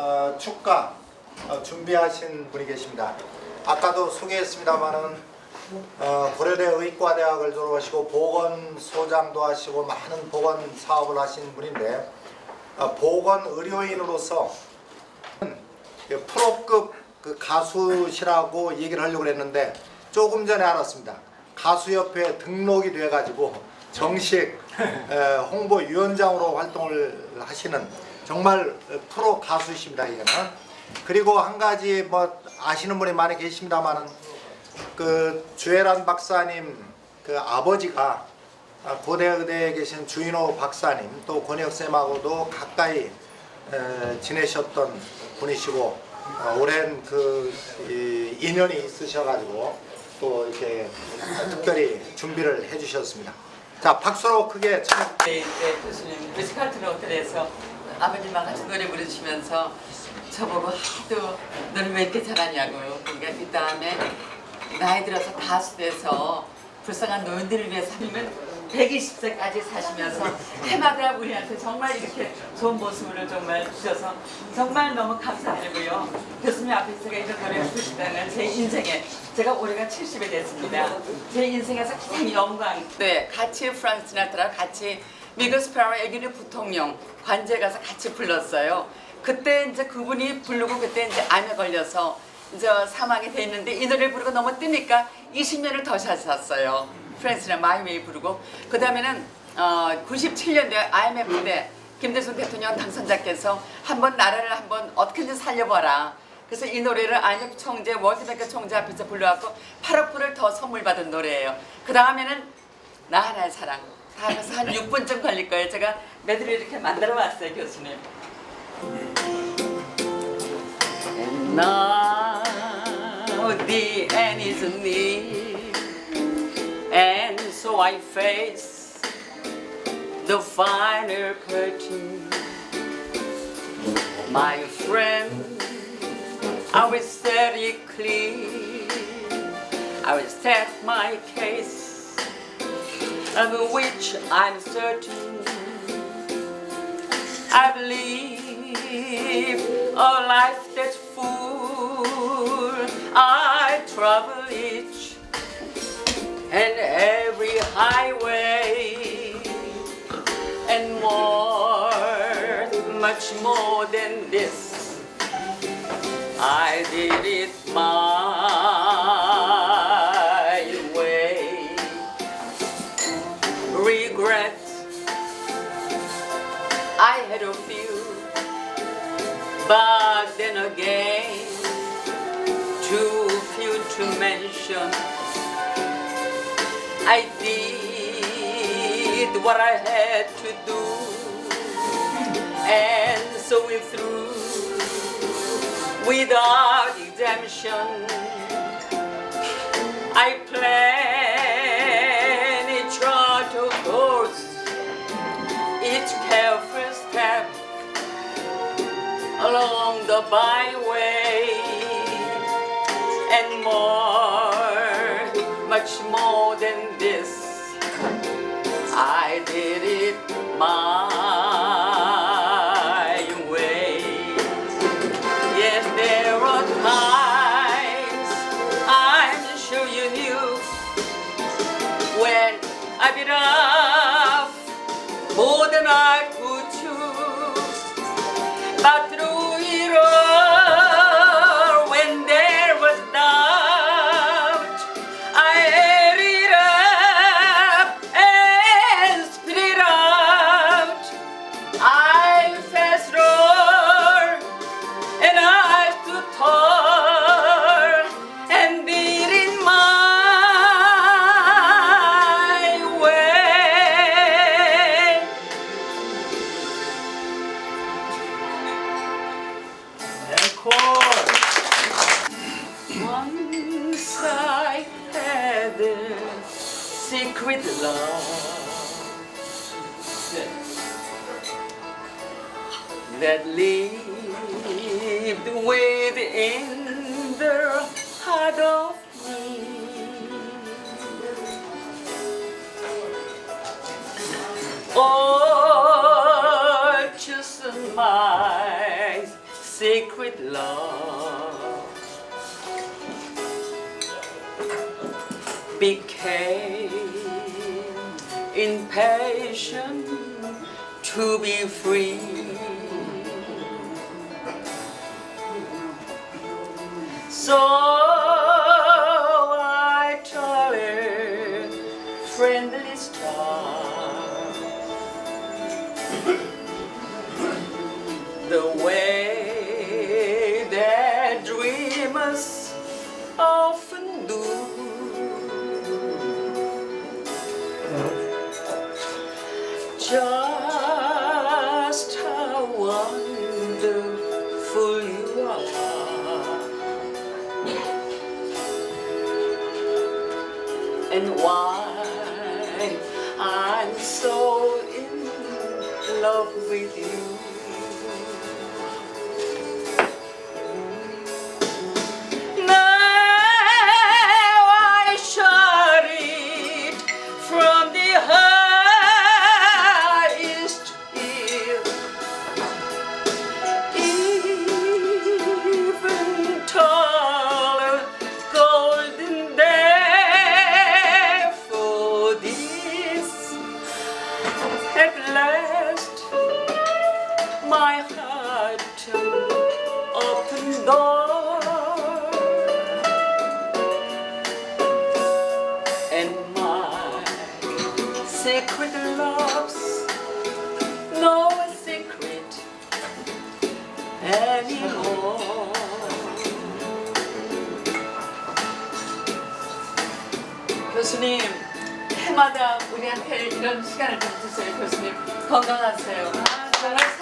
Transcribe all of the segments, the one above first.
어, 축가 어, 준비하신 분이 계십니다. 아까도 소개했습니다마는 어, 고려대 의과대학을 졸업하시고 보건소장도 하시고 많은 보건 사업을 하신 분인데 어, 보건 의료인으로서 그 프로급 그 가수시라고 얘기를 하려고 했는데 조금 전에 알았습니다. 가수협회에 등록이 돼가지고 정식 에, 홍보위원장으로 활동을 하시는 정말 프로 가수이십니다. 이거는 그리고 한 가지 뭐 아시는 분이 많이 계십니다만은 그 주애란 박사님 그 아버지가 아, 고대 의대에 계신 주인호 박사님 또 권혁 쌤하고도 가까이 에, 지내셨던 분이시고 어, 오랜 그 이, 인연이 있으셔가지고 또 이렇게 특별히 준비를 해주셨습니다. 자 박수로 크게 참. 네, 네, 교수님 뮤지컬 트로트에서 아버님과 같이 노래 부르시면서 저보고 하도 너는 왜 이렇게 잘하냐고 그러니까 그 다음에 나이 들어서 가수 돼서 불쌍한 노인들을 위해 살면 120세까지 사시면서 해마다 우리한테 정말 이렇게 좋은 모습을 정말 주셔서 정말 너무 감사드리고요. 교수님 앞에 제가 이런 노래를 부르시다는 제 인생에 제가 올해가 70이 됐습니다. 제 인생에서 가장 영광. 네, 같이 프랑스 나트라 같이 스페라 애기는 부통령 관제에 가서 같이 불렀어요. 그때 이제 그분이 부르고 그때 이제 암에 걸려서 이제 사망이 됐는데 이 노래 부르고 너무 뜨니까 20년을 더 사셨어요. 프랑스나 마이웨이 부르고 그 다음에는 어, 97년도에 IMF 때 김대중 대통령 당선자께서 한번 나라를 한번 어떻게든 살려봐라. 그래서 이 노래를 IMF 총재, 월드뱅크 총재 앞에서 불러갖고 8억 불을 더 선물 받은 노래예요. 그 다음에는 나 하나의 사랑. 다 합해서 한 6분쯤 걸릴 거예요. 제가 메들리 이렇게 만들어 왔어요, 교수님. Now the end is near, and so I face the final curtain. My friend, I will it clear. I will state my case, of which I'm certain. I believe a life that's full. I travel each and every highway and more, much more than this. I did it my I did what I had to do, and so we through without exemption. I plan each chart of course. Each careful step along the byway and more, Mở. Once I had a secret love that lived within the heart of me. All In impatient to be free. So just how wonderful you are. And why I'm so in love with you. 교수님 해마다 우리한테 이런 시간을 주셔서 교수님 건강하세요. 아, 잘하세요.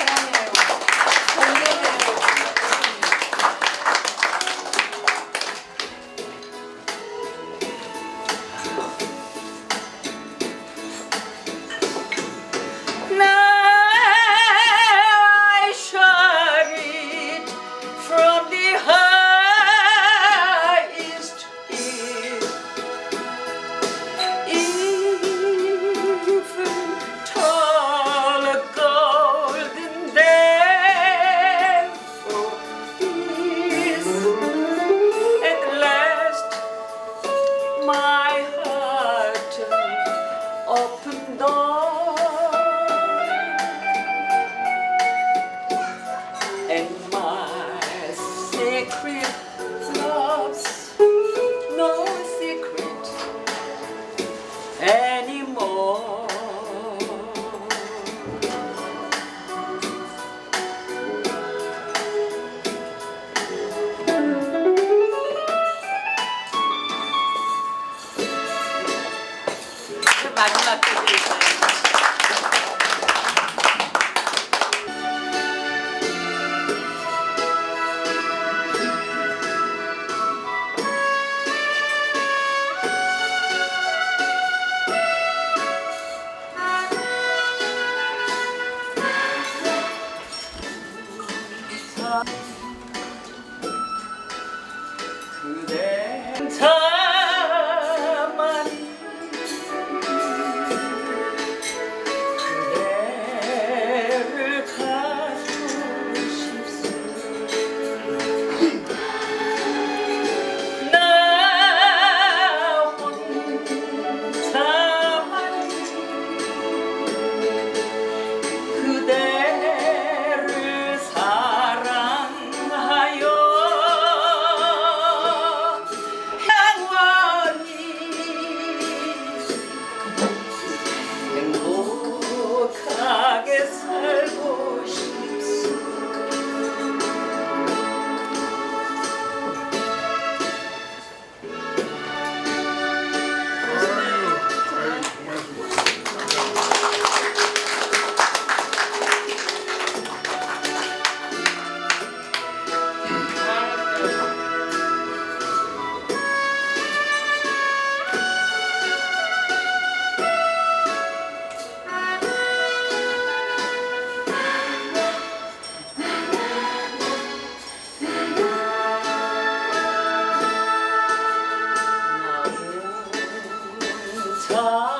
아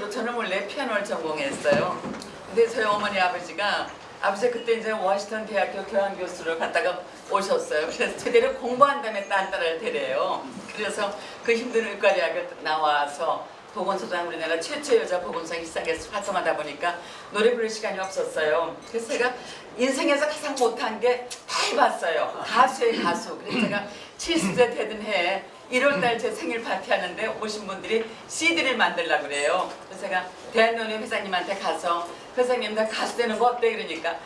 졸업 저는 원래 피아노를 전공했어요. 근데 저희 어머니 아버지가 아버지 그때 이제 워싱턴 대학교 교양 교수로 갔다가 오셨어요. 그래서 제대로 공부한 다음에 딴 딸을 데려요. 그래서 그 힘든 의과 대학에 나와서 보건소장 우리나라 최초 여자 보건소 시상에서 활동하다 보니까 노래 부를 시간이 없었어요. 그래서 제가 인생에서 가장 못한 게 다 해봤어요. 가수의 가수. 그래서 제가 70세 되던 해에 1월 달 제 생일 파티 하는데 오신 분들이 CD를 만들려고 그래요. 그래서 제가 대한노래 회장님한테 가서 회장님 나 가수 되는 거 어때? 그러니까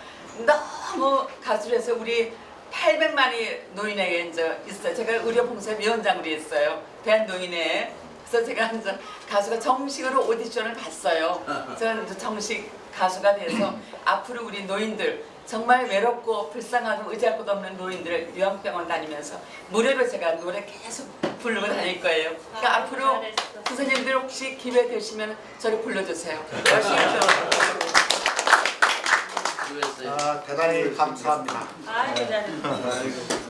너무 가수를 해서 우리 800만이 노인에게 이제 있어요. 제가 의료봉사 위원장으로 했어요. 대한노인회. 그래서 제가 이제 가수가 정식으로 오디션을 봤어요. 저는 이제 정식 가수가 돼서 앞으로 우리 노인들 정말 외롭고 불쌍하고 의지할 곳 없는 노인들을 요양병원 다니면서 무료로 제가 노래 계속 부르고 다닐 거예요. 그러니까 앞으로 선생님들 혹시 기회 되시면 저를 불러주세요. 열심히 아, 대단히 감사합니다. 아, 대단해.